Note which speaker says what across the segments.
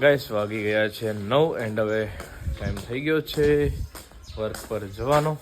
Speaker 1: Guys વાગી ગયા છે નવ એન્ડ હવે ટાઈમ થઈ ગયો છે વર્ક પર જવાનો.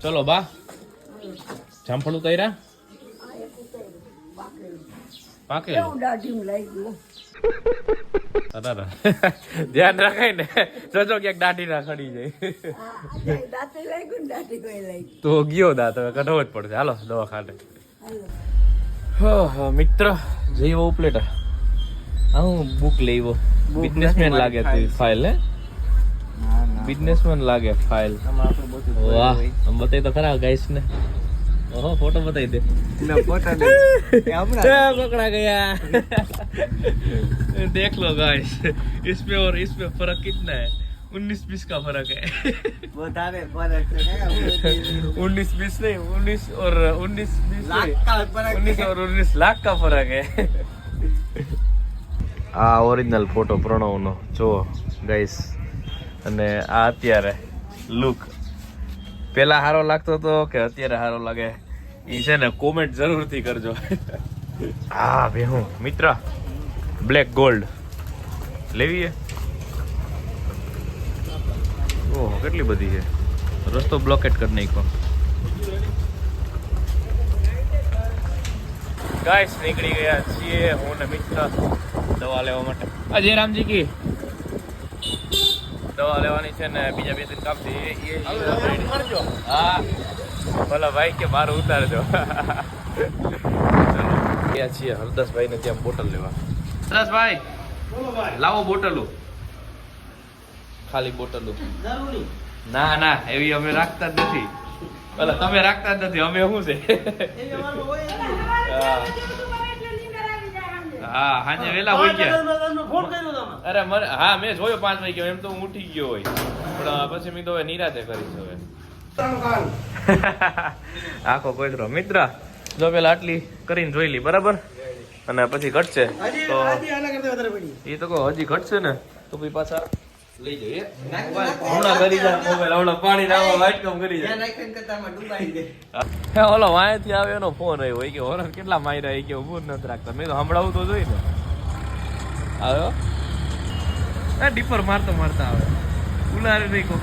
Speaker 1: ચલો બા જામફળું કર્યા ધ્યાન રખાય ને. જોજો ક્યાંક દાઢી ના ખડી જાય. તો ગયો દાંત હવે કઢવો જ પડશે. હાલો દવાખાને. હા હા મિત્ર જઈ ઉપલેટા હા હું બુક લઈવો બિઝનેસમેન લાગે તું ફાઇલ હે બિઝનેસમેન લાગે ફાઇલ વાહ આમ બતાવી તો ખરા ગાઈસ ને ઓહો ફોટો બતાવી દે ए, पकड़ा गया देख लो गाइस इसमें और इसमें फर्क कितना है उन्नीस बीस का फर्क है उन्नीस बीस नहीं उन्नीस और उन्नीस बीस उन्नीस और उन्नीस लाख का फर्क है આ ઓરિજિનલ ફોટો પ્રણવનો. જો ગાઈસ અને આ અત્યારે લુક પહેલાં સારો લાગતો હતો કે અત્યારે સારો લાગે. એ છે ને કોમેન્ટ જરૂરથી કરજો. હા ભેહું મિત્ર બ્લેક ગોલ્ડ લેવી છે ઓહો, કેટલી બધી છે? રસ્તો બ્લોકેટ કરી નાખ્યો. ગાઈસ નીકળી ગયા છીએ હું ને મિત્ર દવા લેવા માટે. અજય રામજી કી? દવા લેવાની છે ને બીજા બે ત્રણ કામ છે હા. ભલા ભાઈ કે મારું ઉતારજો. ચાલો. ગયા છીએ હરદાસભાઈ ને ત્યાં બોટલ લેવા. હરદાસભાઈ લાવો બોટલો. ખાલી બોટલો. ના ના એવી અમે રાખતા જ નથી. ભલા તમે રાખતા જ નથી અમે શું છે હા. હા હાજે વેલા હોય ગયા અરે મને હા મેં જોયો પાંચ વાગે એમ તો હું ઉઠી ગયો હોય પણ પછી મેં તો હવે નિરાતે કરીશ હવે આખો કોઈ મિત્ર જો પેલા આટલી કરીને જોઈ લી બરાબર અને પછી ઘટશે તો એ તો કહો હજી ઘટશે ને તો પછી પાછા લઈ જઈએ. હમણાં કરી જાય મોબાઈલ હમણાં પાણી નાખવા વાઇટ કરી જાય. હે, ઓલો વાંયથી આવે એનો ફોન આવ્યો. હોય કે હોરર કેટલા માર્યા એ કે ઊભું નથી રાખતા. મેં તો જોઈ ને આવ્યો? એ ડીપર મારતો મારતા આવે. ઉલારે નહીં કોક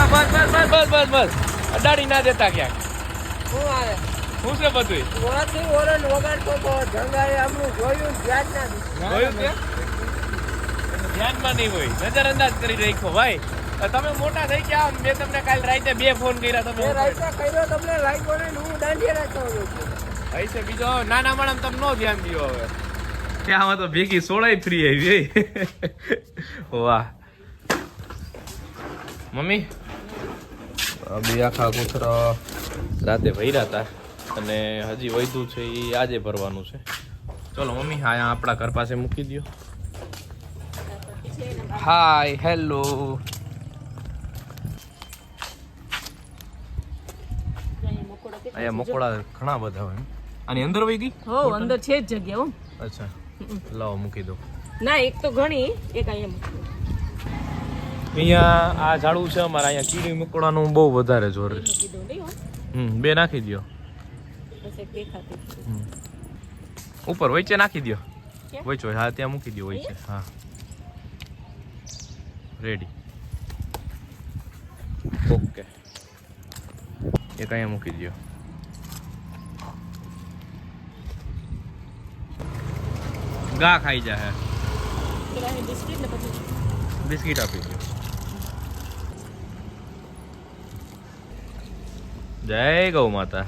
Speaker 1: આ બસ બસ બસ બસ બસ બસ. અડાડી ના દેતા ક્યાંક. શું છે બધું જોયું તે ધ્યાનમાં નહીં હોય. નજરઅંદાજ કરી રાખ્યો ભાઈ. તમે મોટા થઈ ગયા મેં તમને કાલ રાતે બે ફોન કર્યા તમે ભાઈ છે બીજો નાના માણસ તમે નો ધ્યાન દો હવે. ત્યાં તો ભેગી સોળાઈ ફ્રી આવી. વાહ. મમ્મી? આ બે આખા કૂતરા રાતે ભર્યા હતા અને હજી વધ્યું છે એ આજે ભરવાનું છે. ચલો મમ્મી હા આપણા ઘર પાસે મૂકી દો હાય હેલો અહીંયા મકોડા ઘણા બધા હોય. આની અંદર વહી ગઈ?
Speaker 2: હો અંદર છે જ જગ્યા હો.
Speaker 1: અચ્છા. લાવો મૂકી દો.
Speaker 2: ના એક તો ઘણી એક અહીંયા
Speaker 1: અહીંયા આ ઝાડું છે અમારા અહીંયા કીડી મકોડાનું બહુ વધારે જોર હમ બે નાખી દો. ઉપર વચ્ચે નાખી દો? વચ્ચે હા ત્યાં મૂકી દો વચ્ચે હા. રેડી ઓકે એક અહીંયા મૂકી દો ગા ખાઈ જાય
Speaker 2: પેલા અહીં બિસ્કિટ ને પછી
Speaker 1: બિસ્કિટ આપી દો જય ગૌ માતા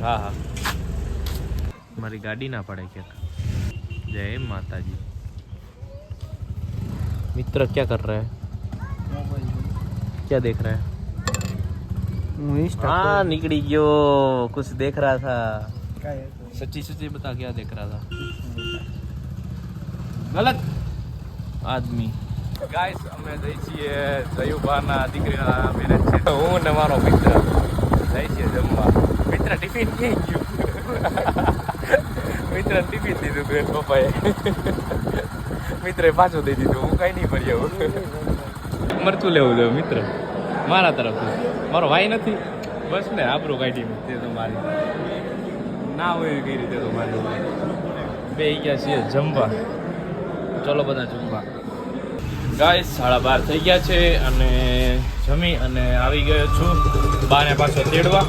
Speaker 1: હા હા મારી ગાડી ના પડે ક્યાંક જય માતાજી मित्र क्या कर रहा है क्या देख रहा है हाँ निकली गयो कुछ देख रहा था सच्ची सच्ची बता क्या देख रहा था ગલત આદમી ગાઈસ અમે જઈ છીએ જયુબાના દીકરીના મેરેજ છે હું ને મારો મિત્ર જઈ છીએ જમવા મિત્ર ટિફિન ક્યાં ગયું મિત્ર ટિફિન દીધું એના પપ્પાએ. મિત્રે પાછું દઈ દીધું. હું કઈ નહીં ભરી આવું. મરચું લેવું જોઈએ મિત્ર. મારા તરફથી. મારો ભાઈ નથી. બસ ને આબરું કાઢી તે તો મારી. ના હોય કઈ રીતે તો મારી. બે ગયા છીએ જમવા. ચલો બધા જમવા. ગાય સાડા બાર થઈ ગયા છે અને જમી અને આવી ગયો છું. બાને પાછો તેડવા.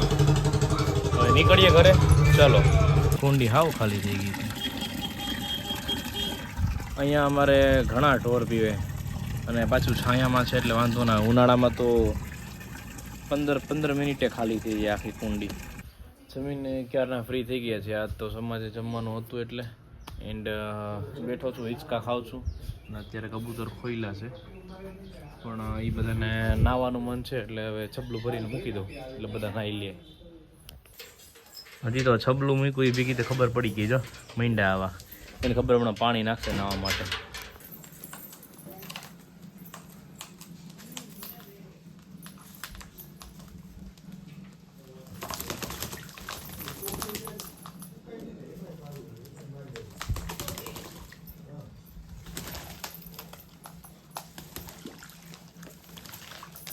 Speaker 1: નીકળીએ ઘરે. ચલો. કુંડી હાવ ખાલી થઈ ગઈ અહીંયા અમારે ઘણા ઢોર પીવે. અને પાછું છાયામાં છે એટલે વાંધો ના, ઉનાળામાં તો પંદર પંદર મિનિટે ખાલી થઈ જાય આખી કુંડી. જમીને ક્યારના ફ્રી થઈ ગયા છે? આજ તો સમાજે જમવાનું હતું એટલે. એન્ડ બેઠો છું, હિંચકા ખાઉં છું. અને અત્યારે કબૂતર ખોઈલા છે. પણ એ બધાને નાવાનું મન છે એટલે હવે છબલું ભરીને મૂકી દઉં. એટલે બધા નાહી લે. હજી તો છબલું મૂક્યું, એ ભેગી તો ખબર પડી ગઈ, જો. મીંડા આવા. એને ખબર હમણાં પાણી નાખશે નાવા માટે.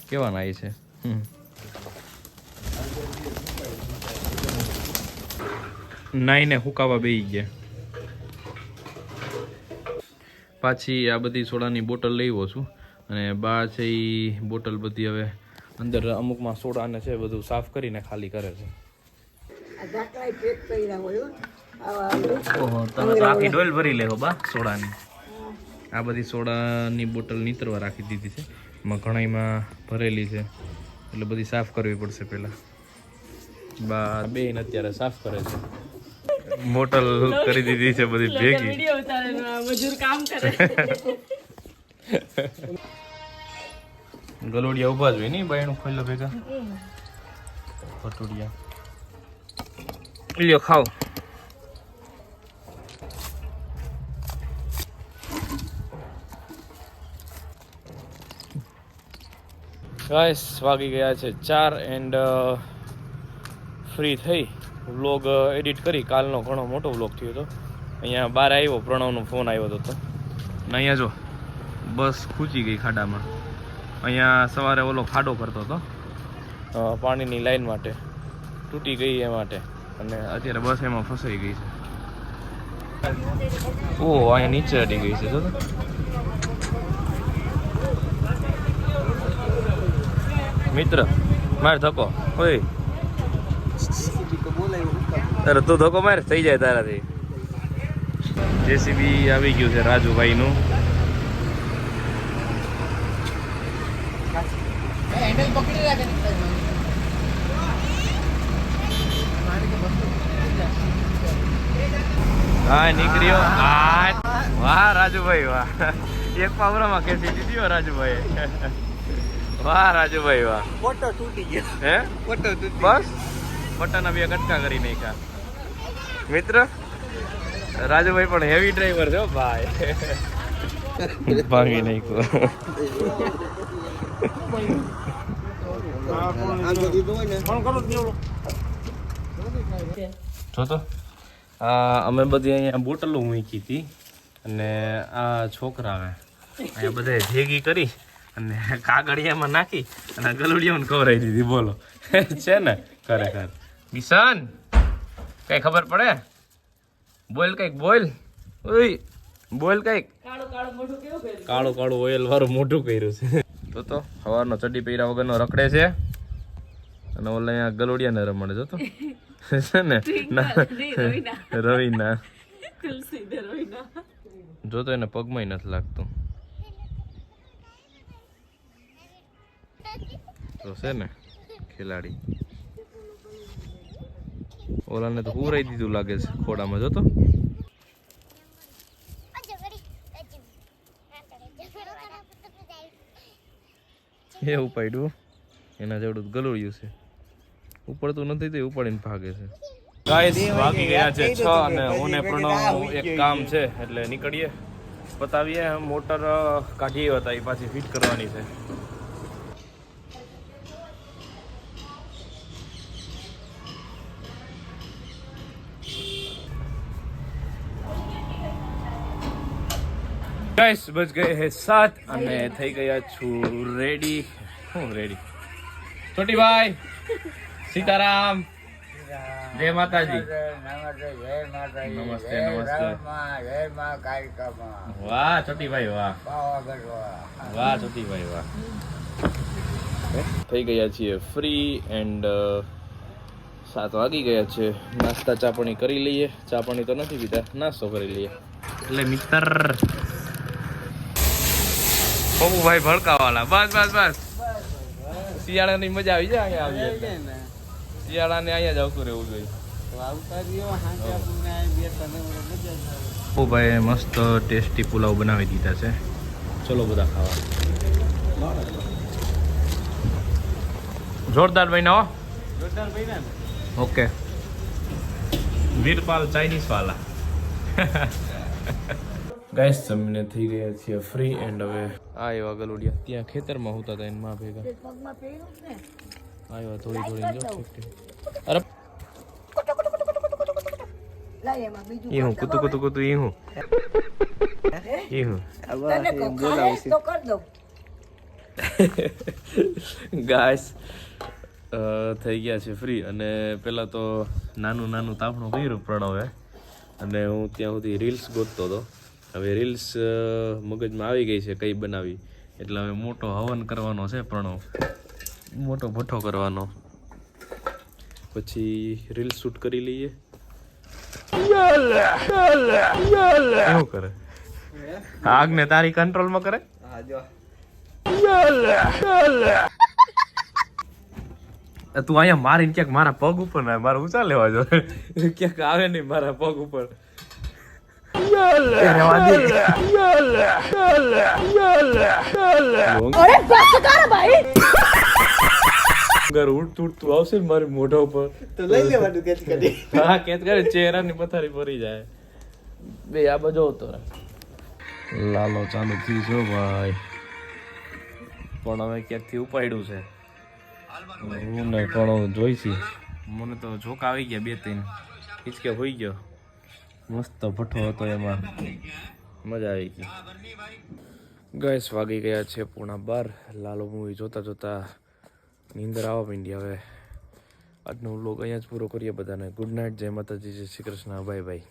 Speaker 1: કેવા નાય છે? હમ. નાઈને હુકાવા બેસી ગયા. પાછી આ બધી સોડાની બોટલ લઈ છું. અને બા છે એ બોટલ બધી હવે અંદર અમુકમાં સોડાને છે બધું સાફ કરીને ખાલી કરે છે. ઓહો, તમે ભરી લેહો બા સોડાની. આ બધી સોડાની બોટલ નીતરવા રાખી દીધી છે. એમાં ઘણાઈમાં ભરેલી છે. એટલે બધી સાફ કરવી પડશે પહેલાં. બા બેન અત્યારે સાફ કરે છે. બોટલ કરી દીધી છે બધી ભેગી.
Speaker 2: ને મજૂર કામ કરે
Speaker 1: ગલોડિયા ઊભા જ હોય નહીં બાયણું ખોલ્યો ભેગા? ભટુડિયા. લ્યો ખાઓ. ગાઈસ વાગી ગયા છે ચાર એન્ડ ફ્રી થઈ. વ્લોગ એડિટ કરી. કાલનો ઘણો મોટો વ્લોગ થયો હતો અહીંયા બહાર આવ્યો, પ્રણવનો ફોન આવ્યો હતો અને અહીંયા જો, બસ ખૂચી ગઈ ખાડામાં. અહીંયા સવારે ઓલો ખાડો કરતો હતો. પાણીની લાઈન માટે. તૂટી ગઈ એ માટે. અને અત્યારે બસ એમાં ફસાઈ ગઈ છે. ઓ, અહીંયા નીચે અડી ગઈ છે તો. મિત્ર, માર ધક્કો. ઓય. અરે તું ધોકો માર થઈ જાય તારાથી. જેસીબી આવી ગયું છે રાજુભાઈ નું હા નીકળ્યો. વાહ રાજુભાઈ વાહ. એક પાવરામાં ખેંચી દીધી રાજુભાઈ વાહ રાજુભાઈ વાહ.
Speaker 3: ફોટો તૂટી ગયો.
Speaker 1: હે?
Speaker 3: ફોટો તૂટી
Speaker 1: બસ. પટ્ટાના બે કટકા કરી નાખ્યા. મિત્ર રાજુભાઈ પણ હેવી ડ્રાઈવર છે ભાઈ. ભાગી નાખ્યો. જો તો અમે બધી અહીંયા બોટલો મૂકી હતી અને આ છોકરા અહીંયા બધા ભેગી કરી અને કાગળિયામાં નાખી અને ગલુડિયામાં કવરાઈ દીધી. બોલો. છે ને? ખરેખર. કિશન કઈ ખબર પડે? બોલ કંઈક બોલ. ઓય બોલ કંઈક.
Speaker 2: કાળું કાળું મોઢું કેવું કર્યું?
Speaker 1: કાળું કાળું ઓઇલ વાળું મોઢું કર્યું છે. તો તો સવારનો ચડ્ડી પહેર્યા વગરનો રખડે છે. અને ઓલા અહીંયા ગલોડિયાને રમણે જોતો છે ને?
Speaker 2: રવિના.
Speaker 1: જોતો એને પગમાંય નથી લાગતું. તો છે ને ખેલાડી. ઓલાને તો પૂરાઈ દીધું લાગે છે ખોડામાં, જોતો? એવું પાડ્યું? એના જેવડું ગલોડિયું છે. ઉપડતું નથી તે ઉપાડીને ભાગે છે. ગાઈસ વાગી ગયા છે છ અને હું પ્રણવ એક કામ છે, એટલે નીકળીએ. બતાવીએ, મોટર કાઢીએ હતા એ પાછી ફિટ કરવાની છે. ગાઈસ બસ ગયે હે સાત અને થઈ ગયા છું રેડી હું રેડી છોટીભાઈ સીતારામ. જય માતાજી. નમસ્તે નમસ્તે. વાહ છોટીભાઈ વાહ. વાહ છોટીભાઈ વાહ. થઈ ગયા છીએ ફ્રી એન્ડ સાત વાગી ગયા છે. નાસ્તા ચાપણી કરી લઈએ. ચાપણી તો નથી પીતા, નાસ્તો કરી લઈએ. એટલે મિત્ર પપ્પુભાઈ ભડકાવાલા. બસ બસ બસ. શિયાળાની મજા આવી જાય અહીંયા આવીએ. શિયાળાને અહીંયા જ આવતું રહેવું જોઈએ. પપ્પુભાઈએ મસ્ત ટેસ્ટી પુલાવ બનાવી દીધા છે. ચલો બધા ખાવા. જોરદાર બન્યા હો. ઓકે. વીરપાલ ચાઇનીઝ વાલા ગાઈસ જમીને થઈ ગયા છીએ ફ્રી એન્ડ હવે આ એવા ગલોડિયા ત્યાં ખેતરમાં હોતા હતા એમાં ભેગા. આવ્યા થોડી થોડી જો અરે. ઈ હું કુતુ કુતુ કુતુ ઈ હું. ઈ હું. ગાઈસ થઈ ગયા છે ફ્રી અને પહેલાં તો નાનું નાનું તાપણું કર્યું પ્રણવે અને હું ત્યાં સુધી રીલ્સ ગોતતો હતો. હવે રીલ્સ મગજમાં આવી ગઈ છે કઈ બનાવી. એટલે હવે મોટો હવન કરવાનો છે પ્રણવ. મોટો ભઠ્ઠો કરવાનો. પછી રીલ શૂટ કરી લઈએ. આગને તારી કંટ્રોલમાં કરે? તું અહીંયા મારીને ક્યાંક મારા પગ ઉપર ના મારે ઊંચા લેવા જો. ક્યાંક આવે નહીં મારા પગ ઉપર. ઘર ઉડતું ઉડતું આવશે ને મારી મોઢા ઉપર.
Speaker 3: તો લઈ લેવાનું કેચ કરી
Speaker 1: હા કેચ કરે ચહેરાની પથારી ફરી જાય. બે આ બાજુ તો. લાલો ચાલુ થયું છો ભાઈ. પણ હવે ક્યાંકથી ઉપાડ્યું છે? હું ને પણ જોઈશી. મને તો જોક આવી ગયા બે ત્રણ. હિચકે હોઈ ગયો. મસ્ત ભઠ્ઠો હતો એમાં. મજા આવી ગઈ. ગેસ વાગી ગયા છે પૂણા બાર. લાલો મૂવી જોતા જોતા નીંદર આવવા માંડી હવે. આજનો વ્લોગ અહીંયા જ પૂરો કરીએ બધાને. ગુડ નાઇટ જય માતાજી, જય શ્રી કૃષ્ણ. Bye bye